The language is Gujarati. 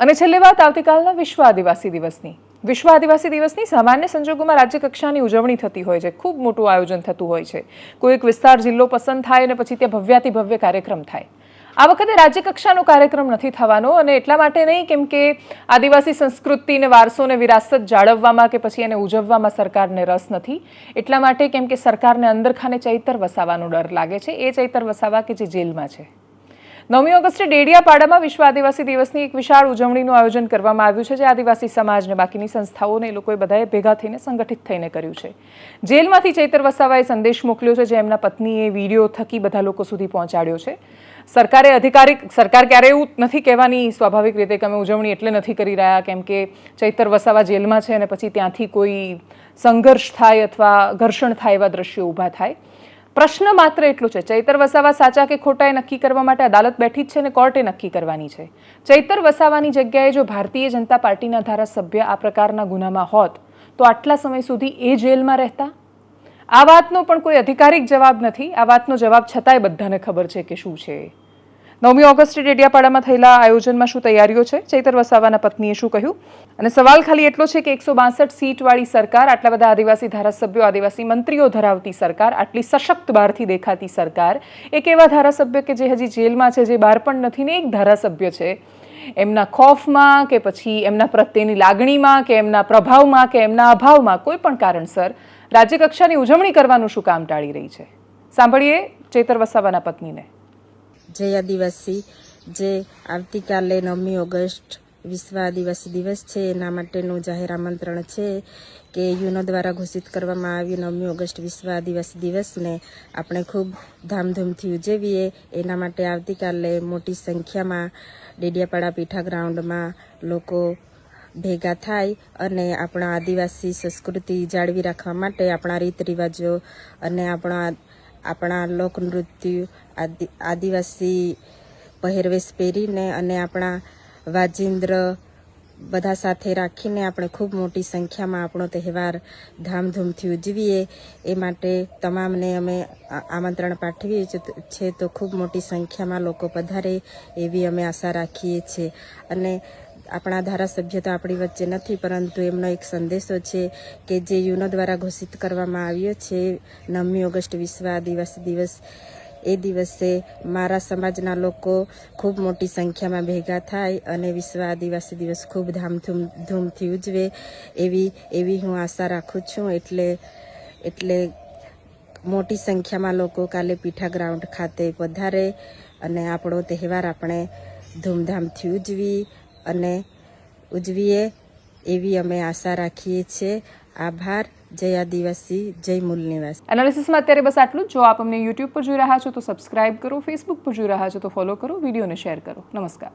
અને છેલ્લે વાત આવતીકાલના વિશ્વ આદિવાસી દિવસની. વિશ્વ આદિવાસી દિવસની સામાન્ય સંજોગોમાં રાજ્ય કક્ષાની ઉજવણી થતી હોય છે. ખૂબ મોટું આયોજન થતું હોય છે. કોઈક વિસ્તાર જિલ્લો પસંદ થાય અને પછી ત્યાં ભવ્યાતિ ભવ્ય કાર્યક્રમ થાય. આ વખતે રાજ્ય કક્ષાનો કાર્યક્રમ નથી થવાનો અને એટલા માટે નહીં, કેમ કે આદિવાસી સંસ્કૃતિ અને વારસોને વિરાસત જાળવવામાં કે પછી એને ઉજવવામાં સરકારને રસ નથી. એટલા માટે કેમ કે સરકારને અંદરખાને ચૈતર વસાવાનો ડર લાગે છે. એ ચૈતર વસાવા કે જે જેલમાં છે. નવમી ઓગસ્ટે ડેડિયાપાડામાં વિશ્વ આદિવાસી દિવસની એક વિશાળ ઉજવણીનું આયોજન કરવામાં આવ્યું છે, જે આદિવાસી સમાજને બાકીની સંસ્થાઓને લોકોએ બધાએ ભેગા થઈને સંગઠિત થઈને કર્યું છે. જેલમાંથી ચૈતર વસાવાએ સંદેશ મોકલ્યો છે, જે એમના પત્નીએ વીડિયો થકી બધા લોકો સુધી પહોંચાડ્યો છે. સરકારે અધિકારિક, સરકાર ક્યારે એવું નથી કહેવાની, સ્વાભાવિક રીતે કે અમે ઉજવણી એટલે નથી કરી રહ્યા, કેમ કે ચૈતર વસાવા જેલમાં છે અને પછી ત્યાંથી કોઈ સંઘર્ષ થાય અથવા ઘર્ષણ થાય એવા દ્રશ્યો ઊભા થાય. પ્રશ્ન માત્ર એટલું છે, ચૈતર વસાવા સાચા કે ખોટા એ નક્કી કરવા માટે અદાલત બેઠી જ છે અને કોર્ટે નક્કી કરવાની છે. ચૈતર વસાવાની જગ્યાએ જો ભારતીય જનતા પાર્ટીના ધારાસભ્ય આ પ્રકારના ગુનામાં હોત, તો આટલા સમય સુધી એ જેલમાં રહેતા? આ વાતનો પણ કોઈ અધિકારિક જવાબ નથી, આ વાતનો જવાબ છતાંય બધાને ખબર છે કે શું છે. નવમી ઓગસ્ટે ડેડિયાપાડામાં થયેલા આયોજનમાં શું તૈયારીઓ છે? ચૈતર વસાવાના પત્નીએ શું કહ્યું? અને સવાલ ખાલી એટલો છે કે એકસો બાસઠ સીટવાળી સરકાર, આટલા બધા આદિવાસી ધારાસભ્યો, આદિવાસી મંત્રીઓ ધરાવતી સરકાર, આટલી સશક્ત બહારથી દેખાતી સરકાર, એક એવા ધારાસભ્ય કે જે હજી જેલમાં છે, જે બહાર પણ નથી ને એક ધારાસભ્ય છે. એમના ખોફમાં કે પછી એમના પ્રત્યેની લાગણીમાં કે એમના પ્રભાવમાં કે એમના અભાવમાં કોઈ પણ કારણસર રાજ્યકક્ષાની ઉજવણી કરવાનું શું કામ ટાળી રહી છે? સાંભળીએ ચેતર વસાવાના પત્નીને. જય આદિવાસી, જે આવતીકાલે નવમી ઓગસ્ટ વિશ્વ આદિવાસી દિવસ છે. એના માટેનું જાહેર આમંત્રણ છે કે યુનો દ્વારા ઘોષિત કરવામાં આવ્યું નવમી ઓગસ્ટ વિશ્વ આદિવાસી દિવસને આપણે ખૂબ ધામધૂમથી ઉજવીએ. એના માટે આવતીકાલે મોટી સંખ્યામાં ડેડિયાપાડા પીઠા ગ્રાઉન્ડમાં લોકો ભેગા થાય અને આપણા આદિવાસી સંસ્કૃતિ જાળવી રાખવા માટે આપણા રીત રિવાજો અને આપણા આપણા લોકનૃત્ય, આદિ, આદિવાસી પહેરવેશ પહેરીને અને આપણા વાજિંદ્ર બધા સાથે રાખીને આપણે ખૂબ મોટી સંખ્યામાં આપણો તહેવાર ધામધૂમથી ઉજવીએ. એ માટે તમામને અમે આમંત્રણ પાઠવીએ છીએ તો ખૂબ મોટી સંખ્યામાં લોકો પધારે એવી અમે આશા રાખીએ છીએ. અને આપણા ધારાસભ્ય તો આપણી વચ્ચે નથી, પરંતુ એમનો એક સંદેશો છે કે જે યુનો દ્વારા ઘોષિત કરવામાં આવ્યો છે, નવમી ઓગસ્ટ વિશ્વ આદિવાસી દિવસ. એ દિવસે મારા સમાજના લોકો ખૂબ મોટી સંખ્યામાં ભેગા થાય અને વિશ્વ આદિવાસી દિવસ ખૂબ ધામધૂમ, ધૂમથી ઉજવે એવી એવી હું આશા રાખું છું. એટલે એટલે મોટી સંખ્યામાં લોકો કાલે પીઠા ગ્રાઉન્ડ ખાતે પધારે અને આપણો તહેવાર આપણે ધૂમધામથી ઉજવી અને ઉજવીએ એવી અમે આશા રાખીએ છીએ. આભાર. જય આદિવાસી. જય મૂલ નિવાસી. એનાલિસિસમાં અત્યારે બસ આટલું જો. આપ અમને યુટ્યુબ પર જોઈ રહ્યા છો તો સબસ્ક્રાઇબ કરો ફેસબુક પર જોઈ રહ્યા છો તો ફોલો કરો, વિડીયોને શેર કરો. નમસ્કાર.